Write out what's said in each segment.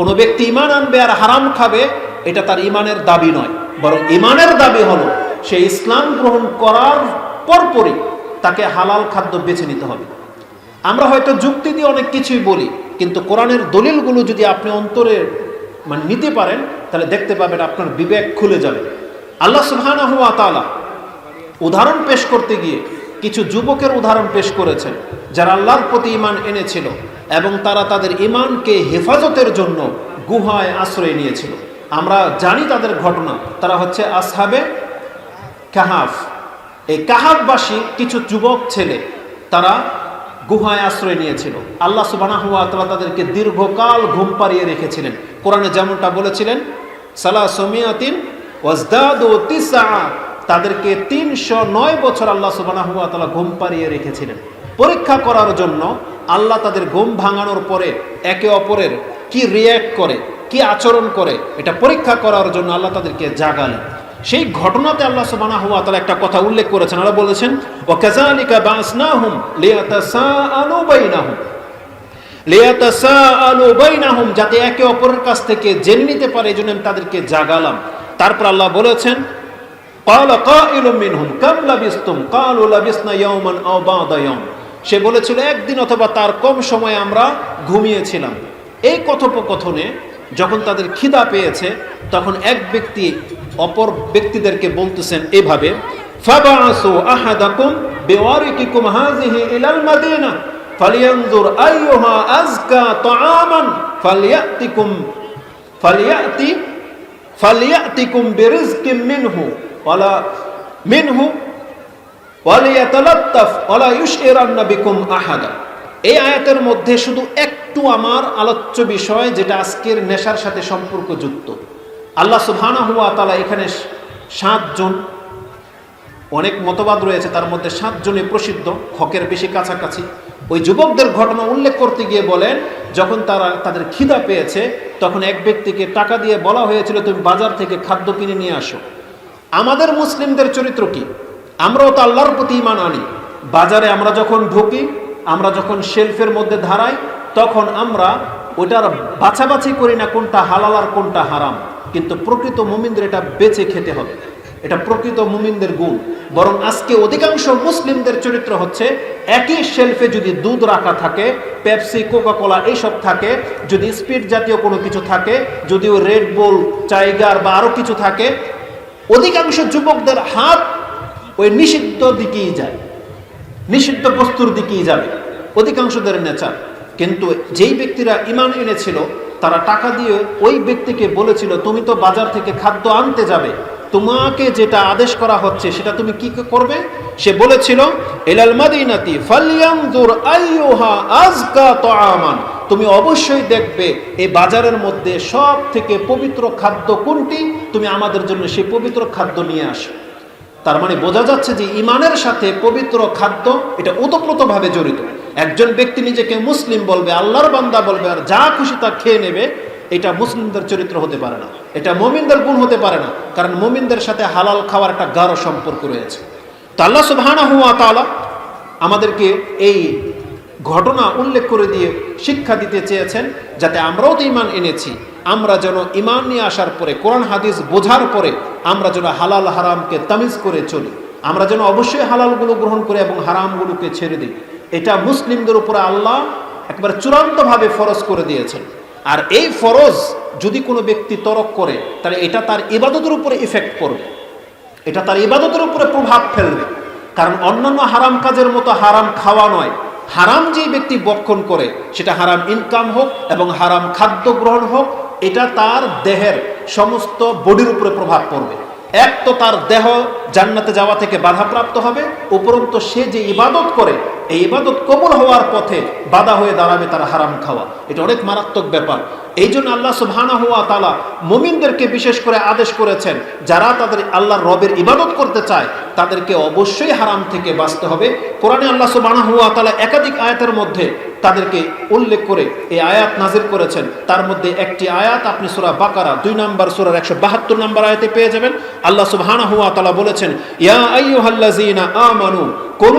কোনো ব্যক্তি ইমান আনবে আর হারাম খাবে, এটা তার ইমানের দাবি নয়। বরং ইমানের দাবি হলো, সে ইসলাম গ্রহণ করার পরপরই তাকে হালাল খাদ্য বেছে নিতে হবে। আমরা হয়তো যুক্তি দিয়ে অনেক কিছুই বলি, কিন্তু কোরআনের দলিলগুলো যদি আপনি অন্তরে মানে নিতে পারেন, তাহলে দেখতে পাবেন আপনার বিবেক খুলে যাবে। আল্লাহ সুবহানাহু ওয়া তাআলা উদাহরণ পেশ করতে গিয়ে কিছু যুবকের উদাহরণ পেশ করেছেন, যারা আল্লাহর প্রতি ইমান এনেছিল এবং তারা তাদের ইমানকে হেফাজতের জন্য গুহায় আশ্রয় নিয়েছিল। আমরা জানি তাদের ঘটনা। তারা হচ্ছে আসহাবে কাহাফ। এই কাহাফবাসী কিছু যুবক ছেলে, তারা গুহায় আশ্রয় নিয়েছিল। আল্লাহ সুবানাহ তাআলা তাদেরকে দীর্ঘকাল ঘুম পাড়িয়ে রেখেছিলেন। কোরআনে যেমনটা বলেছিলেন সালা সমিয়াতিন তাদেরকে তিনশো নয় বছর আল্লাহ সুবানাহ তাআলা ঘুম পাড়িয়ে রেখেছিলেন। পরীক্ষা করার জন্য আল্লাহ তাদের ঘুম ভাঙানোর পরে একে অপরের কি রিয়্যাক্ট করে, কি আচরণ করে, এটা পরীক্ষা করার জন্য আল্লাহ তাদেরকে জাগালেন। সেই ঘটনাতে আল্লাহ সুবহানাহু ওয়া তাআলা একটা কথা উল্লেখ করেছেন। আল্লাহ বলেছেন ওয়া কাযালিকা বাসনাহুম লিয়াতাসাআলু বাইনাহুম। লিয়াতাসাআলু যাতে একে অপরের কাছ থেকে জেনে নিতে পারে এজন্য তাদেরকে জাগালাম। তারপর আল্লাহ বলেছেন قال قائل منهم كم لبستم قالوا لبسنا يوما او بعض يوم সে বলেছিল একদিন অথবা তার কম সময় আমরা ঘুমিয়েছিলাম এই কথোপকথনে যখন তাদের খিদা পেয়েছে তখন এক ব্যক্তি অপর ব্যক্তিদেরকে বলতেছেন এভাবে ফাবাসু আহাদাকুম বিওয়ারিকিকুম হাযিহি ইলাল মাদিনা ফালিয়ানজুর আইয়ুহা আযকা তাআমান ফালিয়াতিকুম ফালিয়াতি ফালিয়াতিকুম বিরিজকিম মিনহু এই আয়াতের মধ্যে শুধু একটু আমার আলোচ্য বিষয় যেটা আজকের নেশার সাথে সম্পর্কযুক্ত। আল্লাহ সুবহানাহু ওয়া তাআলা এখানে সাতজন অনেক মতবাদ রয়েছে, তার মধ্যে সাতজনে প্রসিদ্ধ, হকের বেশি কাছাকাছি। ওই যুবকদের ঘটনা উল্লেখ করতে গিয়ে বলেন, যখন তারা তাদের খিদা পেয়েছে, তখন এক ব্যক্তিকে টাকা দিয়ে বলা হয়েছিল, তুমি বাজার থেকে খাদ্য কিনে নিয়ে আসো। আমাদের মুসলিমদের চরিত্র কি? আমরাও তো আল্লাহর প্রতি ইমান আনি। বাজারে আমরা যখন ঢুকি, আমরা যখন শেলফের মধ্যে ধারাই, তখন আমরা ওটার বাছাবাছি করি না কোনটা হালাল আর কোনটা হারাম। কিন্তু প্রকৃত মুমিনদের এটা বেছে খেতে হবে। এটা প্রকৃত মুমিনদের গুণ। বরং আজকে অধিকাংশ মুসলিমদের চরিত্র হচ্ছে, একই শেলফে যদি দুধ রাখা থাকে, পেপসি কোকা কোলা এইসব থাকে, যদি স্পিড জাতীয় কোনো কিছু থাকে, যদিও রেড বোল, টাইগার বা আরও কিছু থাকে অধিকাংশ যুবকদের হাত ওই নিষিদ্ধ দিকেই যায়। নিষিদ্ধ বস্তুর দিকেই যাবে। অধিকাংশদের নেচার। কিন্তু যেই ব্যক্তিরা ইমান এনেছিল, তারা টাকা দিয়ে ওই ব্যক্তিকে বলেছিল, তুমি তো বাজার থেকে খাদ্য আনতে যাবে। তোমাকে যেটা আদেশ করা হচ্ছে, সেটা তুমি কি করবে? সে বলেছিল এলাল মাদিনাতি ফালিয়ানজুর আইয়ুহা আজকা তাআমান। তুমি অবশ্যই দেখবে এই বাজারের মধ্যে সব থেকে পবিত্র খাদ্য কোনটি? তুমি আমাদের জন্য সেই পবিত্র খাদ্য নিয়ে আসো। তার মানে বোঝা যাচ্ছে যে ইমানের সাথে পবিত্র খাদ্য এটা ওতপ্রোতভাবে জড়িত। একজন ব্যক্তি নিজেকে মুসলিম বলবে, আল্লাহর বান্দা বলবে, আর যা খুশি তা খেয়ে নেবে, এটা মুসলিমদের চরিত্র হতে পারে না। এটা মমিনদের গুণ হতে পারে না, কারণ মমিনদের সাথে হালাল খাওয়ার একটা গাঢ় সম্পর্ক রয়েছে। তো আল্লাহ সুবহানাহু ওয়া তাআলা আমাদেরকে এই ঘটনা উল্লেখ করে দিয়ে শিক্ষা দিতে চেয়েছেন, যাতে আমরাও তো ইমান এনেছি। আমরা যেন ইমান নিয়ে আসার পরে, কোরআন, হাদিস বোঝার পরে আমরা যেন হালাল হারামকে তামিজ করে চলি। আমরা যেন অবশ্যই হালালগুলো গ্রহণ করে এবং হারামগুলোকে ছেড়ে দিই। এটা মুসলিমদের উপরে আল্লাহ একবার চূড়ান্তভাবে ফরজ করে দিয়েছেন। আর এই ফরজ যদি কোনো ব্যক্তি তরক করে, তাহলে এটা তার ইবাদতের উপরে ইফেক্ট করবে। এটা তার ইবাদতের উপরে প্রভাব ফেলবে। কারণ অন্যান্য হারাম কাজের মতো হারাম খাওয়া নয়। হারাম যেই ব্যক্তি বক্ষণ করে, সেটা হারাম ইনকাম হোক এবং হারাম খাদ্য গ্রহণ হোক, এটা তার দেহের সমস্ত বডির উপরে প্রভাব পড়বে। এক তো তার দেহ জান্নাতে যাওয়া থেকে বাধাপ্রাপ্ত হবে উপরন্ত সে যে ইবাদত করে, এই ইবাদত কবল হওয়ার পথে বাধা হয়ে দাঁড়াবে তার হারাম খাওয়া। এটা অনেক মারাত্মক ব্যাপার। এই জন্য আল্লাহ সুবহানা হুয়া তালা মুমিনদেরকে বিশেষ করে আদেশ করেছেন, যারা তাদের আল্লাহর রবের ইবাদত করতে চায়, তাদেরকে অবশ্যই হারাম থেকে বাঁচতে হবে। কোরআনে আল্লাহ সুবহানা হুয়া তালা একাধিক আয়াতের মধ্যে তাদেরকে উল্লেখ করে এই আয়াত নাজির করেছেন। তার মধ্যে একটি আয়াত আপনি সুরা বাকারা, দুই নম্বর সুরার একশো বাহাত্তর নম্বর আয়াতে পেয়ে যাবেন। আল্লাহ সুবহানা হুয়া তালা বলেছেন, ইয়া আইয়ুহাল্লাযীনা আমানু কোন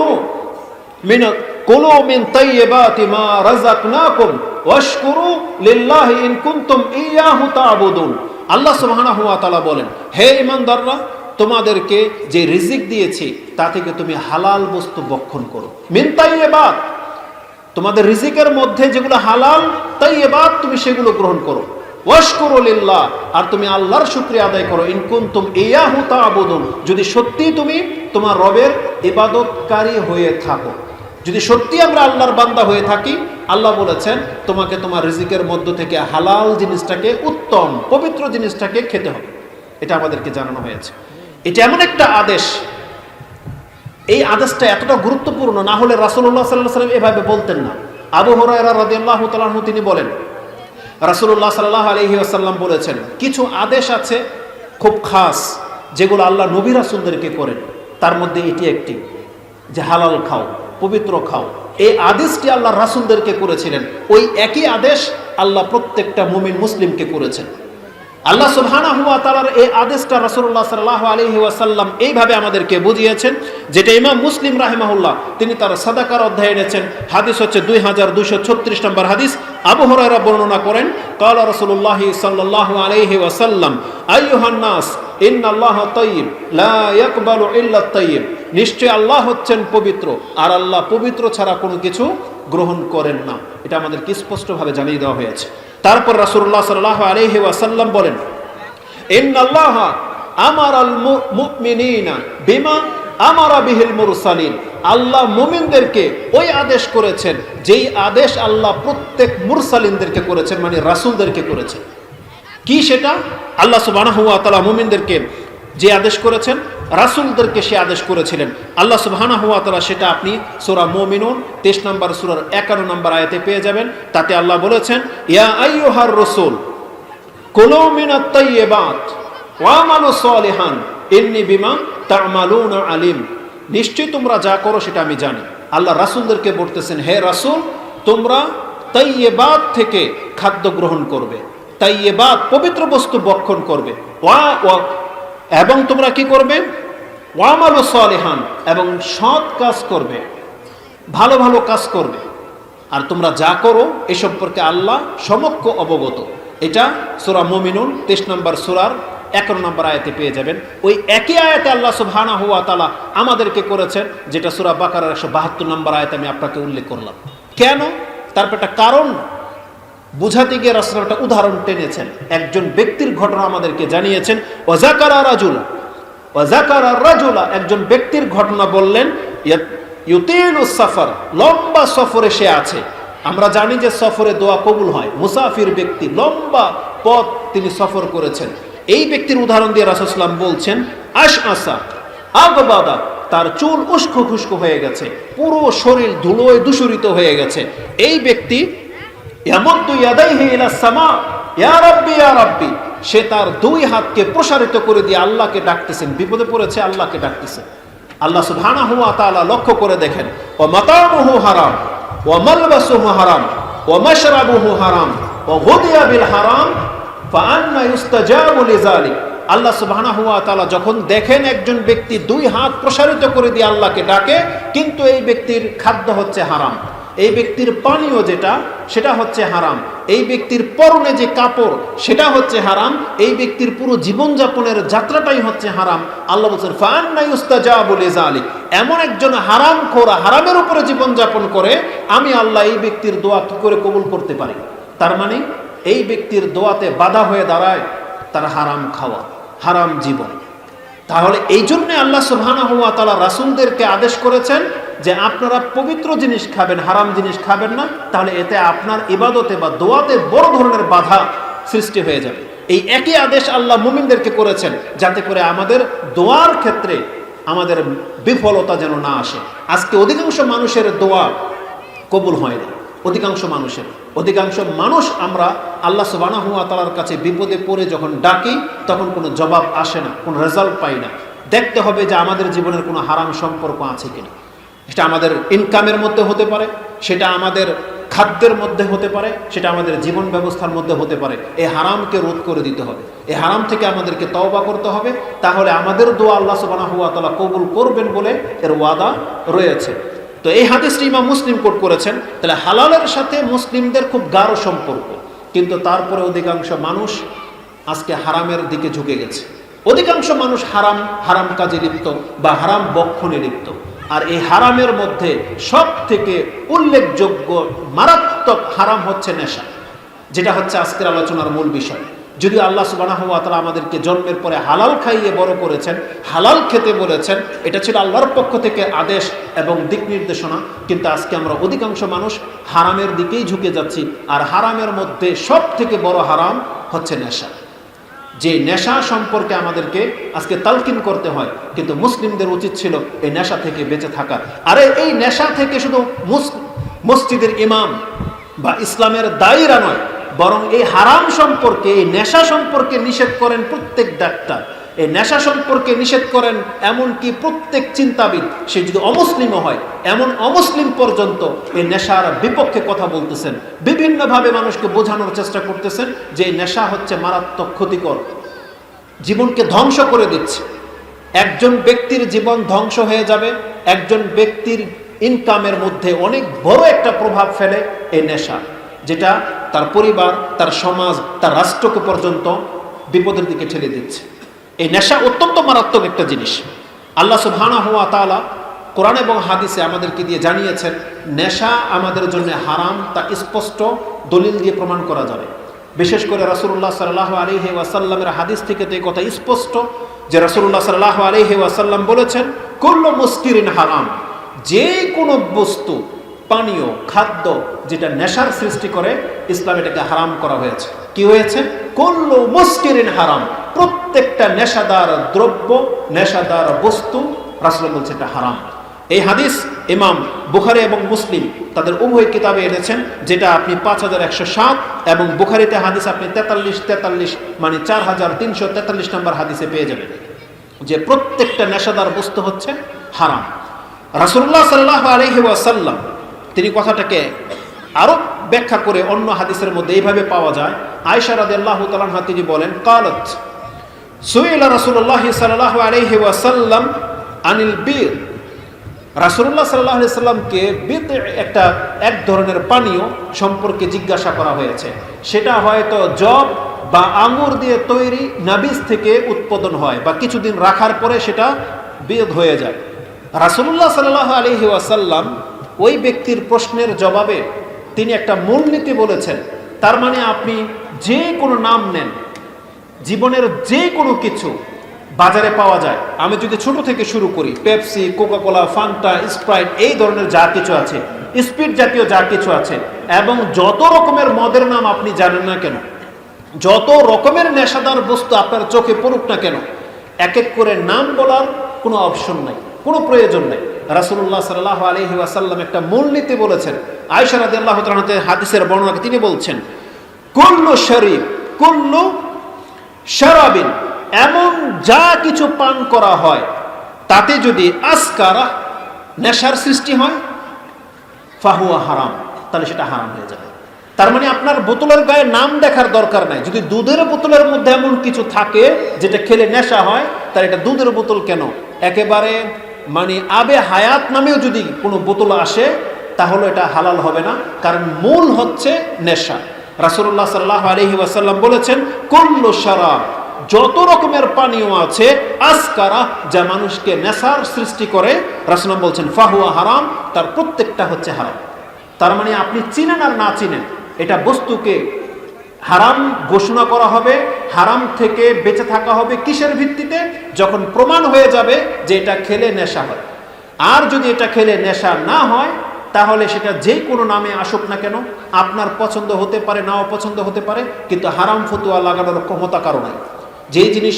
মিন কুলু মিন তাইয়্যিবাতি মা রাযাকনাকুম ওয়াশকুরু লিল্লাহি ইন কুনতুম ইয়াহু তা'বুদুন আল্লাহ সুবহানাহু ওয়া তাআলা বলেন, হে ঈমানদাররা, তোমাদেরকে যে রিজিক দিয়েছি, তা থেকে তুমি হালাল বস্তু বক্ষণ করো। মিন তাইয়্যিবাত, তোমাদের রিজিকের মধ্যে যেগুলো হালাল তাই এবার তুমি সেগুলো গ্রহণ করো। ওয়াশকুরুলিল্লাহ আর তুমি আল্লাহর শুক্রিয়া আদায় করো। ইনকুন্তুম ইয়াহু তা'বুদুন যদি সত্যি তুমি তোমার রবের ইবাদতকারী হয়ে থাকো। যদি সত্যি আমরা আল্লাহর বান্দা হয়ে থাকি, আল্লাহ বলেছেন, তোমাকে তোমার রিজিকের মধ্য থেকে হালাল জিনিসটাকে, উত্তম, পবিত্র জিনিসটাকে খেতে হবে। এটা আমাদেরকে জানানো হয়েছে। এটা এমন একটা আদেশ। এই আদেশটা এতটা গুরুত্বপূর্ণ, না হলে রাসুল্লাহ সাল্লাহ সাল্লাম এভাবে বলতেন না। আবু হরাইরা রদিয়াল্লাহ তালাহু তিনি বলেন রাসুল্লাহ সাল্লাহ আলহি আসাল্লাম বলেছেন, কিছু আদেশ আছে খুব খাস, যেগুলো আল্লাহ নবী রাসুলদেরকে করেন। তার মধ্যে এটি একটি, যে হালাল খাও। পবিত্র খাও। এই আদেশটি আল্লাহ রাসুলদেরকে করেছিলেন। ওই একই আদেশ আল্লাহ প্রত্যেকটা মুমিন মুসলিমকে করেছেন। আল্লাহ সুলহানা হুয়া তালার এই আদেশটা রসুল্লাহ সাল্লাহ আলহি ওয়াসাল্লাম এইভাবে আমাদেরকে বুঝিয়েছেন, যেটা ইমাম মুসলিম রাহেমাহুল্লাহ, তিনি তার সাদাকার অধ্যায় এনেছেন। হাদিস হচ্ছে দুই হাজার দুইশো ছত্রিশ নম্বর হাদিস। আবহরারা বর্ণনা করেন, কালা রসুল্লাহ সাল্লাহ আলহি ওয়াসাল্লাম আইহান্নাস ইন্না আল্লাহ তৈব লা ইয়াকবালু ইল্লা তৈব নিশ্চয় আল্লাহ হচ্ছেন পবিত্র, আর আল্লাহ পবিত্র ছাড়া কোনো কিছু গ্রহণ করেন না। এটা আমাদেরকে স্পষ্টভাবে জানিয়ে দেওয়া হয়েছে। তারপর রাসূলুল্লাহ সাল্লাল্লাহু আলাইহি ওয়াসাল্লাম বলেন, ইন্নাল্লাহ আমার আল মুমিনিনা বিমা আমারা বিহিল মুরসালিন। আল্লাহ মুমিনদেরকে ওই আদেশ করেছেন, যেই আদেশ আল্লাহ প্রত্যেক মুরসালিনদেরকে করেছেন মানে রাসূলদেরকে করেছেন। কি সেটা? আল্লাহ তাআলা মুমিনদেরকে যে আদেশ করেছেন, রাসূলদেরকে সে আদেশ করেছিলেন। আল্লাহ সুবহানাহু ওয়া তাআলা সেটা আপনি সূরা মুমিনুন 23 নম্বর, সূরার 51 নম্বর আয়াতে পেয়ে যাবেন। তাতে আল্লাহ বলেছেন, ইয়া আইয়ুহার রাসূল আলিম। নিশ্চয়ই তোমরা যা করো সেটা আমি জানি। আল্লাহ রাসূলদেরকে বলতেছেন, হে রাসূল, তোমরা তাইয়্যিবাত থেকে খাদ্য গ্রহণ করবে, তাইয়্যিবাত পবিত্র বস্তু বক্ষণ করবে। ওয়া এবং তোমরা কি করবে? ওয়ামালু সালিহান, এবং সৎ কাজ করবে, ভালো ভালো কাজ করবে। আর তোমরা যা করো, এ সম্পর্কে আল্লাহ সমক্ষ অবগত। এটা সুরা মমিনুন, তেইশ নম্বর সুরার এগারো নম্বর আয়াতে পেয়ে যাবেন। ওই একই আয়াতে আল্লাহ সুবহানা হুয়া তালা আমাদেরকে করেছেন, যেটা সুরা বাকার একশো বাহাত্তর নম্বর আয়াতে আমি আপনাকে উল্লেখ করলাম। কেন? তারপর একটা কারণ বুঝাতে গিয়ে রাসুল একটা উদাহরণ টেনেছেন। একজন ব্যক্তির ঘটনা আমাদেরকে জানিয়েছেন ওজাকারা রাজুলা ওজাকারা রাজুলা। একজন ব্যক্তির ঘটনা বললেন সফর, লম্বা সফরে সে আছে। আমরা জানি যে সফরে দোয়া কবুল হয়। মুসাফির ব্যক্তি, লম্বা পথ তিনি সফর করেছেন। এই ব্যক্তির উদাহরণ দিয়ে রাসুসলাম বলছেন আশ আসা আগবাদা, তার চুল উস্কো খুস্কো হয়ে গেছে, পুরো শরীর ধুলোয় দূষরিত হয়ে গেছে। এই ব্যক্তি সে তার দুই হাতকে প্রসারিত করে দিয়ে আল্লাহকে ডাকতেছেন। বিপদে পড়েছে, আল্লাহকে ডাকতেছেন। আল্লাহ সুবহানাহু ওয়া তাআলা লক্ষ্য করে দেখেন ও মাতামুহু হারাম ও মালবাসুহু হারাম ও মাশরাবুহু হারাম ও গুদিয়া বিল হারাম আল্লাহ যখন দেখেন একজন ব্যক্তি দুই হাত প্রসারিত করে দিয়ে আল্লাহকে ডাকে, কিন্তু এই ব্যক্তির খাদ্য হচ্ছে হারাম। এই ব্যক্তির পানীয় যেটা, সেটা হচ্ছে হারাম। এই ব্যক্তির পরনে যে কাপড়, সেটা হচ্ছে হারাম। এই ব্যক্তির পুরো জীবনযাপনের যাত্রাটাই হচ্ছে হারাম। আল্লাহ বলছেন ইউস্তাজা বলে জালিক এমন একজন হারাম খোরা হারামের উপরে জীবনযাপন করে, আমি আল্লাহ এই ব্যক্তির দোয়া কি করে কবুল করতে পারি? তার মানে এই ব্যক্তির দোয়াতে বাধা হয়ে দাঁড়ায় তার হারাম খাওয়া, হারাম জীবন। তাহলে এই জন্যে আল্লাহ সুবহানাহু ওয়া তাআলা রাসূলদেরকে আদেশ করেছেন যে আপনারা পবিত্র জিনিস খাবেন, হারাম জিনিস খাবেন না, তাহলে এতে আপনার ইবাদতে বা দোয়াতে বড় ধরনের বাধা সৃষ্টি হয়ে যাবে। এই একই আদেশ আল্লাহ মুমিনদেরকে করেছেন, যাতে করে আমাদের দোয়ার ক্ষেত্রে আমাদের বিফলতা যেন না আসে। আজকে অধিকাংশ মানুষের দোয়া কবুল হয় না। অধিকাংশ মানুষের, অধিকাংশ মানুষ আমরা আল্লাহ সুবানাহু তালার কাছে বিপদে পড়ে যখন ডাকি, তখন কোনো জবাব আসে না, কোনো রেজাল্ট পাই না। দেখতে হবে যে আমাদের জীবনের কোনো হারাম সম্পর্ক আছে কিনা। সেটা আমাদের ইনকামের মধ্যে হতে পারে, সেটা আমাদের খাদ্যের মধ্যে হতে পারে, সেটা আমাদের জীবন ব্যবস্থার মধ্যে হতে পারে। এই হারামকে রোধ করে দিতে হবে। এই হারাম থেকে আমাদেরকে তওবা করতে হবে। তাহলে আমাদের দোয়া আল্লাহ সুবানা হুয়া তালা কবুল করবেন বলে এর ওয়াদা রয়েছে। তো এই হাদিসটি ইমাম মুসলিম কোট করেছেন। তাহলে হালালের সাথে মুসলিমদের খুব গাঢ় সম্পর্ক। কিন্তু তারপরে অধিকাংশ মানুষ আজকে হারামের দিকে ঝুঁকে গেছে। অধিকাংশ মানুষ হারাম হারাম কাজে লিপ্ত বা হারাম বক্ষণে লিপ্ত। আর এই হারামের মধ্যে সব থেকে উল্লেখযোগ্য, মারাত্মক হারাম হচ্ছে নেশা। যেটা হচ্ছে আজকের আলোচনার মূল বিষয়। যদি আল্লাহ সুবাহ আমাদেরকে জন্মের পরে হালাল খাইয়ে বড় করেছেন, হালাল খেতে বলেছেন, এটা ছিল আল্লাহর পক্ষ থেকে আদেশ এবং দিক নির্দেশনা। কিন্তু আজকে আমরা অধিকাংশ মানুষ হারামের দিকেই ঝুঁকে যাচ্ছি, আর হারামের মধ্যে সব থেকে বড় হারাম হচ্ছে নেশা। যে নেশা সম্পর্কে আমাদেরকে আজকে তালকিন করতে হয়, কিন্তু মুসলিমদের উচিত ছিল এই নেশা থেকে বেঁচে থাকা। আরে এই নেশা থেকে শুধু মসজিদের ইমাম বা ইসলামের দায়ীরা নয়, বরং এই হারাম সম্পর্কে, এই নেশা সম্পর্কে নিষেধ করেন প্রত্যেক ডাক্তার। এই নেশা সম্পর্কে নিষেধ করেন এমনকি প্রত্যেক চিন্তাবিদ, সে যদি অমুসলিমও হয়, এমন অমুসলিম পর্যন্ত এই নেশার বিপক্ষে কথা বলতেছেন। বিভিন্নভাবে মানুষকে বোঝানোর চেষ্টা করতেছেন যে নেশা হচ্ছে মারাত্মক ক্ষতিকর। জীবনকে ধ্বংস করে দিচ্ছে। একজন ব্যক্তির জীবন ধ্বংস হয়ে যাবে, একজন ব্যক্তির ইনকামের মধ্যে অনেক বড় একটা প্রভাব ফেলে এই নেশা, যেটা তার পরিবার, তার সমাজ, তার রাষ্ট্রকে পর্যন্ত বিপদের দিকে ঠেলে দিচ্ছে। এই নেশা অত্যন্ত মারাত্মক একটা জিনিস। আল্লাহ সুবহানা হুয়া তালা কোরআন এবং হাদিসে আমাদেরকে দিয়ে জানিয়েছেন, নেশা আমাদের জন্য হারাম, তা স্পষ্ট দলিল দিয়ে প্রমাণ করা যাবে। বিশেষ করে রাসুল্লাহ সাল্লাহ আলহি ওয়াসাল্লামের হাদিস থেকে তো এই কথা স্পষ্ট যে রাসুল্লাহ সাল্লাহ আলহি ওয়াসাল্লাম বলেছেন, কুল্ল মুস্কিরিন হারাম। যে কোনো বস্তু, পানীয়, খাদ্য যেটা নেশার সৃষ্টি করে, ইসলাম এটাকে হারাম করা হয়েছে। কি হয়েছে? কুল্লু মুস্কিরিন হারাম। প্রত্যেকটা নেশাদার দ্রব্য, নেশাদার বস্তু রাসুল বলছে এটা হারাম। এই হাদিস ইমাম বুখারি এবং মুসলিম তাদের উভয় কিতাবে এনেছেন, যেটা আপনি পাঁচ হাজার একশো সাত এবং বুখারিতে হাদিস আপনি তেতাল্লিশ তেতাল্লিশ মানে চার হাজার তিনশো তেতাল্লিশ নম্বর হাদিসে পেয়ে যাবেন। যে প্রত্যেকটা নেশাদার বস্তু হচ্ছে হারাম। রাসুল্লাহ সাল্লাহ আলহি তিনি কথাটাকে আরও ব্যাখ্যা করে অন্য হাদিসের মধ্যে এইভাবে পাওয়া যায়। আয়সা রাদ আল্লাহ তালাহা তিনি বলেন, কালত, সুইলা রাসুল্লাহ সাল্লাহ আলহি ওয়াসাল্লাম আনিল বীর। রাসুল্লাহ সাল্লাহ সাল্লামকে বিদ একটা এক ধরনের পানীয় সম্পর্কে জিজ্ঞাসা করা হয়েছে। সেটা হয়তো জব বা আঙুর দিয়ে তৈরি নাবিজ থেকে উৎপাদন হয় বা কিছুদিন রাখার পরে সেটা বেদ হয়ে যায়। রাসুল্লাহ সাল্লাহ আলহি ওয়াসাল্লাম ওই ব্যক্তির প্রশ্নের জবাবে তিনি একটা মূলনীতি বলেছেন। তার মানে আপনি যে কোনো নাম নেন, জীবনের যে কোনো কিছু বাজারে পাওয়া যায়। আমি যদি ছোট থেকে শুরু করি, পেপসি, কোকাকোলা, ফান্টা, স্প্রাইট, এই ধরনের যা কিছু আছে, স্পিড জাতীয় যা কিছু আছে, এবং যত রকমের মদের নাম আপনি জানেন না কেন, যত রকমের নেশাদার বস্তু আপনার চোখে পড়ুক না কেন, এক এক করে নাম বলার কোনো অপশন নাই। কোনো প্রয়োজন নেই। রাসুল্লাহ সাল্লাহ আলহি ওয়াসাল্লাম একটা মূলনীতি বলেছেন। আয়সারাদ আল্লাহ হাদিসের বর্ণনাকে তিনি বলছেন, কুল্লু শরীফ কুল্লু শরাবিন, এমন যা কিছু পান করা হয়, তাতে যদি আসকারা, নেশার সৃষ্টি হয়, ফাহুয়া হারাম, তাহলে সেটা হারাম হয়ে যাবে। তার মানে আপনার বোতলের গায়ে নাম দেখার দরকার নাই। যদি দুধের বোতলের মধ্যে এমন কিছু থাকে, যেটা খেলে নেশা হয়, তাহলে এটা দুধের বোতল কেন? একেবারে মানে আবে হায়াত নামেও যদি কোনো বোতল আসে, তাহলে এটা হালাল হবে না। কারণ মূল হচ্ছে নেশা। রাসুল্লাহ সাল্লাহ আলহি ওয়াসাল্লাম বলেছেন, কুল্লু সারাব যত রকমের পানীয় আছে, আসকারা, যা মানুষকে নেশার সৃষ্টি করে রাসুলাম বলছেন, ফাহুয়া হারাম, তার প্রত্যেকটা হচ্ছে হারাম। তার মানে আপনি চিনেন আর না চিনেন, এটা বস্তুকে হারাম ঘোষণা করা হবে, হারাম থেকে বেঁচে থাকা হবে কিসের ভিত্তিতে? যখন প্রমাণ হয়ে যাবে যে এটা খেলে নেশা হয়। আর যদি এটা খেলে নেশা না হয়, তাহলে সেটা যে কোনো নামে আসুক না কেন, আপনার পছন্দ হতে পারে, নাও পছন্দ হতে পারে, কিন্তু হারাম ফতুয়া লাগানোর ক্ষমতা কারও নাই। যেই জিনিস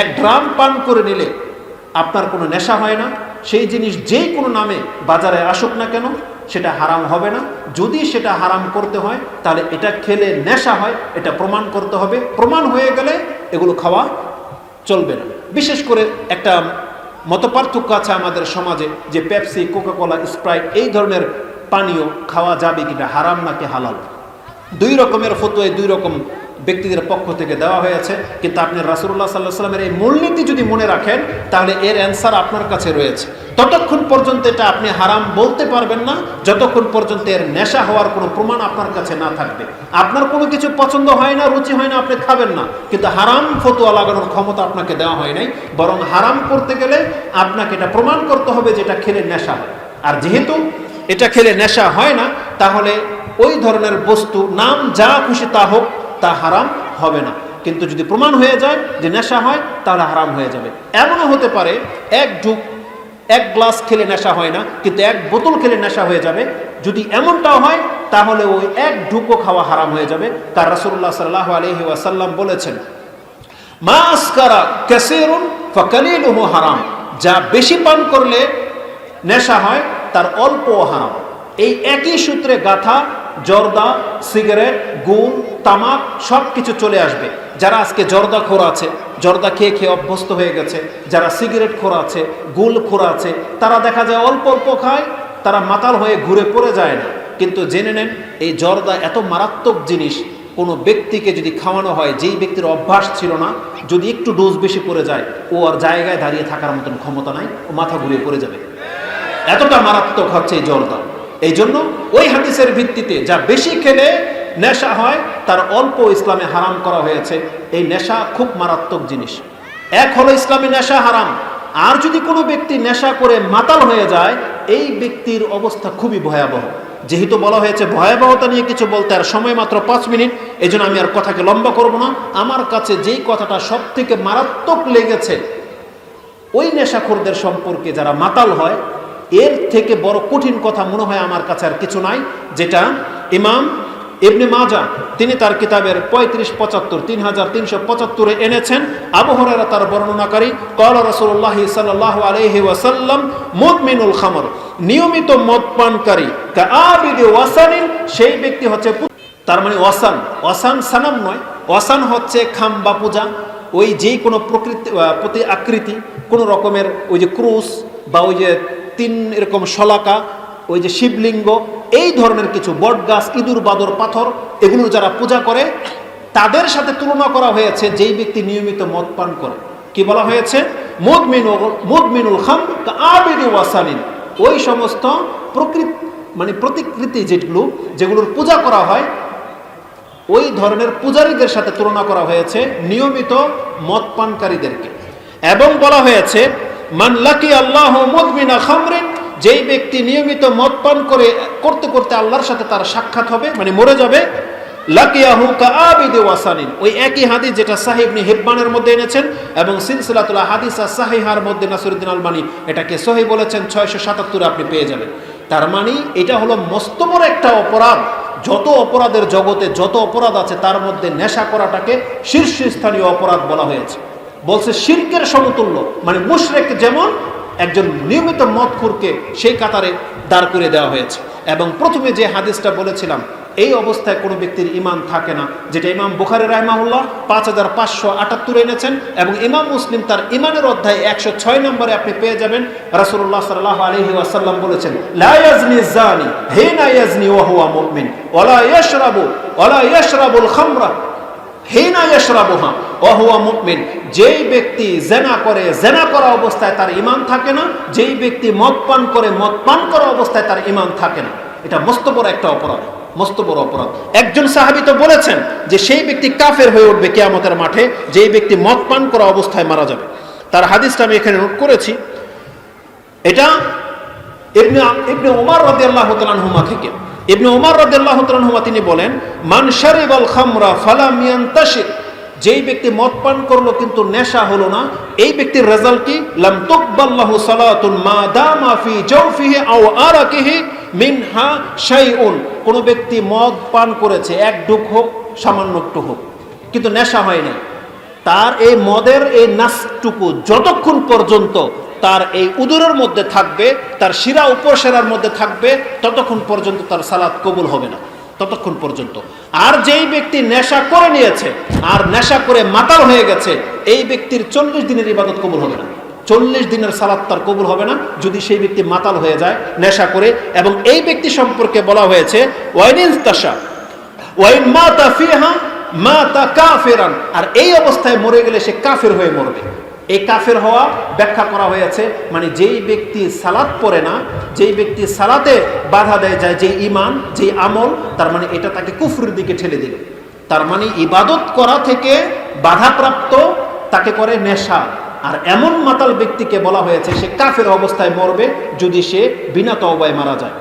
এক ড্রাম পান করে নিলে আপনার কোনো নেশা হয় না, সেই জিনিস যে কোনো নামে বাজারে আসুক না কেন সেটা হারাম হবে না। যদি সেটা হারাম করতে হয়, তাহলে এটা খেলে নেশা হয়, এটা প্রমাণ করতে হবে। প্রমাণ হয়ে গেলে এগুলো খাওয়া চলবে না। বিশেষ করে একটা মতপার্থক্য আছে আমাদের সমাজে, যে পেপসি, কোকাকোলা, স্প্রাইট, এই ধরনের পানীয় খাওয়া যাবে কিনা, হারাম নাকি হালাল? দুই রকমের ফতোয় দুই রকম ব্যক্তিদের পক্ষ থেকে দেওয়া হয়েছে। কিন্তু আপনি রাসুল্লাহ সাল্লাহ সাল্লামের এই মূলনীতি যদি মনে রাখেন, তাহলে এর অ্যান্সার আপনার কাছে রয়েছে। ততক্ষণ পর্যন্ত এটা আপনি হারাম বলতে পারবেন না, যতক্ষণ পর্যন্ত এর নেশা হওয়ার কোনো প্রমাণ আপনার কাছে না থাকবে। আপনার কোনো কিছু পছন্দ হয় না, রুচি হয় না, আপনি খাবেন না। কিন্তু হারাম ফতোয়া লাগানোর ক্ষমতা আপনাকে দেওয়া হয় নাই। বরং হারাম করতে গেলে আপনাকে এটা প্রমাণ করতে হবে যে এটা খেলে নেশা। হয় আর যেহেতু এটা খেলে নেশা হয় না, তাহলে ওই ধরনের বস্তু, নাম যা খুশি তা হোক, তা হারাম হবে না। কিন্তু যদি প্রমাণ হয়ে যায় যে নেশা হয়, তাহলে হারাম হয়ে যাবে। এমনও হতে পারে, এক ঢুক এক গ্লাস খেলে নেশা হয় না, কিন্তু এক বোতল খেলে নেশা হয়ে যাবে। যদি এমনটাও হয়, তাহলে ওই এক ঢুকো খাওয়া হারাম হয়ে যাবে। তার রাসুল্লাহ সাল্লাহ আলহি বলেছেন হারাম। যা বেশি পান করলে নেশা হয়, তার অল্প হারাম। এই একই সূত্রে গাথা জর্দা, সিগারেট গুল তামাক সব কিছু চলে আসবে। যারা আজকে জর্দা খোর আছে, জর্দা খেয়ে খেয়ে অভ্যস্ত হয়ে গেছে, যারা সিগারেট খোর আছে, গুল খোর আছে, তারা দেখা যায় অল্প অল্প খায়, তারা মাতাল হয়ে ঘুরে পড়ে যায় না। কিন্তু জেনে নেন, এই জর্দা এত মারাত্মক জিনিস, কোনো ব্যক্তিকে যদি খাওয়ানো হয়, যেই ব্যক্তির অভ্যাস ছিল না, যদি একটু ডোজ বেশি পড়ে যায়, ও আর জায়গায় দাঁড়িয়ে থাকার মতন ক্ষমতা নাই, ও মাথা ঘুরে পড়ে যাবে। এতটা মারাত্মক হচ্ছে এই জলটা এই জন্য ওই হাদিসের ভিত্তিতে যা বেশি খেলে নেশা হয়, তার অল্প ইসলামে হারাম করা হয়েছে। এই নেশা খুব মারাত্মক জিনিস। এক হলো ইসলামে নেশা হারাম। আর যদি কোনো ব্যক্তি নেশা করে মাতাল হয়ে যায়, এই ব্যক্তির অবস্থা খুবই ভয়াবহ। যেহেতু বলা হয়েছে ভয়াবহতা নিয়ে কিছু বলতে আর সময় মাত্র পাঁচ মিনিট এই আমি আর কথাকে লম্বা করব না। আমার কাছে যেই কথাটা সব থেকে মারাত্মক লেগেছে, ওই নেশাখোরদের সম্পর্কে যারা মাতাল হয় এর থেকে বড় কঠিন কথা মনে হয় আমার কাছে আর কিছু নাই, যেটা ইমাম ইবনে মাজা তিনি তার কিতাবের পঁয়ত্রিশ, পঁচাত্তর, তিন হাজার তিনশো পঁচাত্তরে এনেছেন। আবহরেরা তার বর্ণনাকারী কল রসুল্লাহ সাল্লাহ আলহি ওয়াসাল্লাম, মুদমিনুল খামর, নিয়মিত মদ পানকারী ওয়াসানিন, সেই ব্যক্তি হচ্ছে তার মানে ওয়াসান। ওয়াসান সানাম নয়, ওয়াসান হচ্ছে খাম বা পূজা। ওই যেই কোনো প্রকৃতি প্রতি আকৃতি, কোনো রকমের ওই যে ক্রুশ বা ওই যে তিন এরকম শলাকা, ওই যে শিবলিঙ্গ, এই ধরনের কিছু বট গাছ, ইঁদুর, বাদর, পাথর, এগুলো যারা পূজা করে, তাদের সাথে তুলনা করা হয়েছে যেই ব্যক্তি নিয়মিত মদ পান করে। কি বলা হয়েছে? মুদমিনুল খাম আবিদি ওয়াসানিন ওই সমস্ত প্রকৃতি মানে প্রতিকৃতি যেগুলো, যেগুলোর পূজা করা হয়, ওই ধরনের পূজারীদের সাথে তুলনা করা হয়েছে নিয়মিত মদ পানকারীদেরকে। এবং বলা হয়েছে মান লাকি আল্লাহ মুদমিনা খামরিন, যেই ব্যক্তি নিয়মিত মদ পান করে, করতে করতে আল্লাহর সাথে তার সাক্ষাৎ হবে মানে মরে যাবে ওই একই যেটা মধ্যে এনেছেন এবং মধ্যে আলমানি এটাকে বলেছেন, ছয়শো সাতাত্তরে আপনি পেয়ে যাবেন। তার মানে এটা একটা অপরাধ। যত অপরাধের জগতে যত অপরাধ আছে, তার মধ্যে নেশা করাটাকে শীর্ষস্থানীয় অপরাধ বলা হয়েছে। বলছে শির্কের সমতুল্য। মানে মুশরেক যেমন, একজন নিয়মিত মদখুরকে সেই কাতারে দাঁড় করে দেওয়া হয়েছে। এবং প্রথমে যে হাদিসটা বলেছিলাম, এই অবস্থায় কোনো ব্যক্তির ইমান থাকে না, যেটা ইমাম বুখারি রাহমাহুল্লাহ পাঁচ হাজার পাঁচশো আটাত্তর এনেছেন এবং ইমাম মুসলিম তার ইমানের অধ্যায় একশো ছয় নম্বরে আপনি পেয়ে যাবেন। রাসূলুল্লাহ সাল্লাহ আলহি ওয়াসাল্লাম বলেছেন, লা ইয়াজনি জানি হে না ইয়াজনি ওয়া হুয়া মুমিন ওয়ালা ইয়াশরাবু ওয়ালা ইয়াশরাবুল খামরা হেনা ইয়াশরাবুহা, ওয়া হুয়া মুমিন। যেই ব্যক্তি জেনা করে, জেনা করা অবস্থায় তার ইমান থাকে না, যেই ব্যক্তি মদ পান করে, মদ পান করা অবস্থায় তার ইমান থাকে না। এটা মস্ত বড় একটা অপরাধ, মস্ত বড় অপরাধ। একজন সাহাবি তো বলেছেন যে সেই ব্যক্তি কাফের হয়ে উঠবে কিয়ামতের মাঠে, যেই ব্যক্তি মদ পান করা অবস্থায় মারা যাবে। তার হাদিসটা আমি এখানে নোট করেছি। এটা ইবনে ইবনে ওমর রাদিয়াল্লাহু তাআলা আনহুমা থেকে। ইবনে ওমর রাদিয়াল্লাহু তাআলা আনহুমা তিনি বলেন, মান শারিবাল খামরা ফালাম ইয়ান্তাশির। যেই ব্যক্তি মদ পান করল কিন্তু নেশা হলো না, এই ব্যক্তির রেজাল্ট কি? লাম তুকবাল্লাহু সালাতুন মা দামা কোন ব্যক্তি মদ পান করেছে, এক ডুক হোক, সামান্য একটু হোক, কিন্তু নেশা হয় নাই। তার এই মদের এই নাচটুকু যতক্ষণ পর্যন্ত তার এই উদরের মধ্যে থাকবে, তার শিরা উপর সেরার মধ্যে থাকবে, ততক্ষণ পর্যন্ত তার সালাদ কবুল হবে না। ততক্ষণ পর্যন্ত। আর যেই ব্যক্তি নেশা করে নিয়েছে, আর নেশা করে মাতাল হয়ে গেছে, এই ব্যক্তির চল্লিশ দিনের ইবাদত কবুল হবে না। চল্লিশ দিনের সালাদ তার কবুল হবে না, যদি সেই ব্যক্তি মাতাল হয়ে যায়, নেশা করে। এবং এই ব্যক্তি সম্পর্কে বলা হয়েছে আর এই অবস্থায় মরে গেলে সে কাফের হয়ে মরবে। এই কাফের হওয়া ব্যাখ্যা করা হয়েছে মানে যেই ব্যক্তি সালাত পড়ে না, যেই ব্যক্তি সালাতে বাধা দেয় যায় যে ইমান যে আমল, তার মানে এটা তাকে কুফরের দিকে ঠেলে দিল। তার মানে ইবাদত করা থেকে বাধাপ্রাপ্ত, তাকে করে নেশা। আর এমন মাতাল ব্যক্তিকে বলা হয়েছে, সে কাফের অবস্থায় মরবে যদি সে বিনা তওবায় মারা যায়।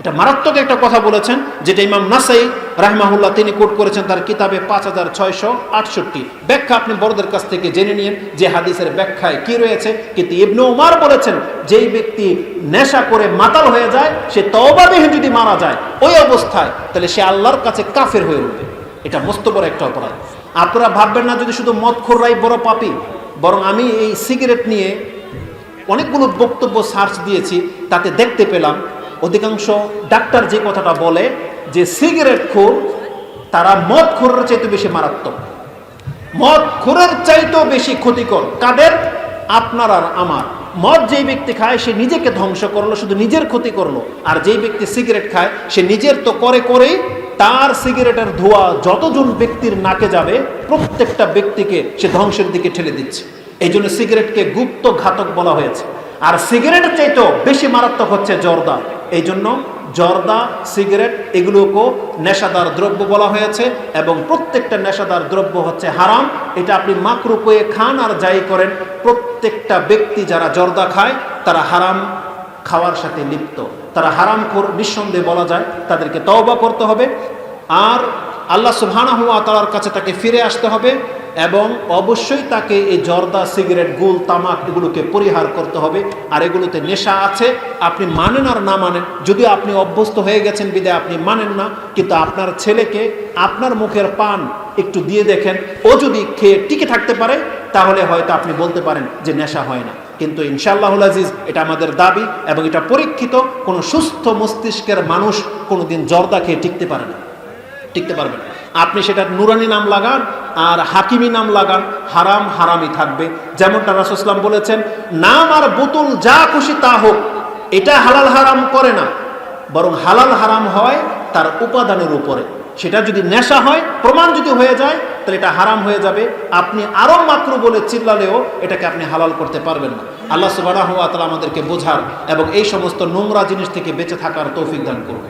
এটা মারাত্মক একটা কথা বলেছেন, যেটা ইমাম নাসাই রাহমাহুল্লাহ তিনি কোট করেছেন তার কিতাবে পাঁচ হাজার ছয়শো আটষট্টি। ব্যাখ্যা আপনি বড়দের কাছ থেকে জেনে নিন যে হাদিসের ব্যাখ্যায় কি রয়েছে। কিন্তু ইবনু উমার বলেছেন, যেই ব্যক্তি নেশা করে মাতাল হয়ে যায়, সে তওবাদেহে যদি মারা যায়, ওই অবস্থায় তাহলে সে আল্লাহর কাছে কাফের হয়ে উঠবে। এটা মস্ত বড় একটা অপরাধ। আপনারা ভাববেন না যদি শুধু মদ খোররাই বড় পাপি, বরং আমি এই সিগারেট নিয়ে অনেকগুলো বক্তব্য সার্চ দিয়েছি, তাতে দেখতে পেলাম অধিকাংশ ডাক্তার যে কথাটা বলে যে সিগারেট খোর তারা মদ খোরের চাইতে বেশি মারাত্মক। মদ খোরের চাইতেও বেশি ক্ষতিকর। কাদের? আপনার আর আমার। মদ যেই ব্যক্তি খায়, সে নিজেকে ধ্বংস করল, শুধু নিজের ক্ষতি করল। আর যেই ব্যক্তি সিগারেট খায়, সে নিজের তো করে করেই তার সিগারেটের ধোঁয়া যতজন ব্যক্তির নাকে যাবে, প্রত্যেকটা ব্যক্তিকে সে ধ্বংসের দিকে ঠেলে দিচ্ছে। এই জন্য সিগারেটকে গুপ্ত ঘাতক বলা হয়েছে। আর সিগারেটের চাইতেও বেশি মারাত্মক হচ্ছে জর্দা। এই জন্য জর্দা, সিগারেট এগুলোকেও নেশাদার দ্রব্য বলা হয়েছে এবং প্রত্যেকটা নেশাদার দ্রব্য হচ্ছে হারাম। এটা আপনি মাকরুপয়ে খান আর যাই করেন, প্রত্যেকটা ব্যক্তি যারা জর্দা খায়, তারা হারাম খাওয়ার সাথে লিপ্ত। তারা হারাম নিঃসন্দেহে বলা যায়, তাদেরকে তওবা করতে হবে। আর আল্লাহ সুবহানাহু ওয়া তাআলার কাছে তাকে ফিরে আসতে হবে। এবং অবশ্যই তাকে এই জর্দা সিগারেট, গুল, তামাক এগুলোকে পরিহার করতে হবে। আর এগুলোতে নেশা আছে, আপনি মানেন আর না মানেন। যদি আপনি অভ্যস্ত হয়ে গেছেন বিদায়, আপনি মানেন না। কিন্তু আপনার ছেলেকে আপনার মুখের পান একটু দিয়ে দেখেন। ও যদি খেয়ে টিকে থাকতে পারে, তাহলে হয়তো আপনি বলতে পারেন যে নেশা হয় না। কিন্তু ইনশাআল্লাহ আজিজ, এটা আমাদের দাবি এবং এটা পরীক্ষিত। কোনো সুস্থ মস্তিষ্কের মানুষ কোনোদিন জর্দা খেয়ে টিকতে পারে না। টিকতে পারবেন আপনি সেটার নুরানি নাম লাগান আর হাকিমি নাম লাগান। হারাম হারামই থাকবে। যেমনটা রাসুসলাম বলেছেন, নাম আর বোতল যা খুশি তা হোক, এটা হালাল হারাম করে না। বরং হালাল হারাম হয় তার উপাদানের উপরে। সেটা যদি নেশা হয়, প্রমাণ যদি হয়ে যায়, তাহলে এটা হারাম হয়ে যাবে। আপনি আরও মাত্র বলে চিল্লালেও এটাকে আপনি হালাল করতে পারবেন না। আল্লাহ সুবাহ আমাদেরকে বোঝার এবং এই সমস্ত নোংরা জিনিস থেকে বেঁচে থাকার তৌফিক দান করবে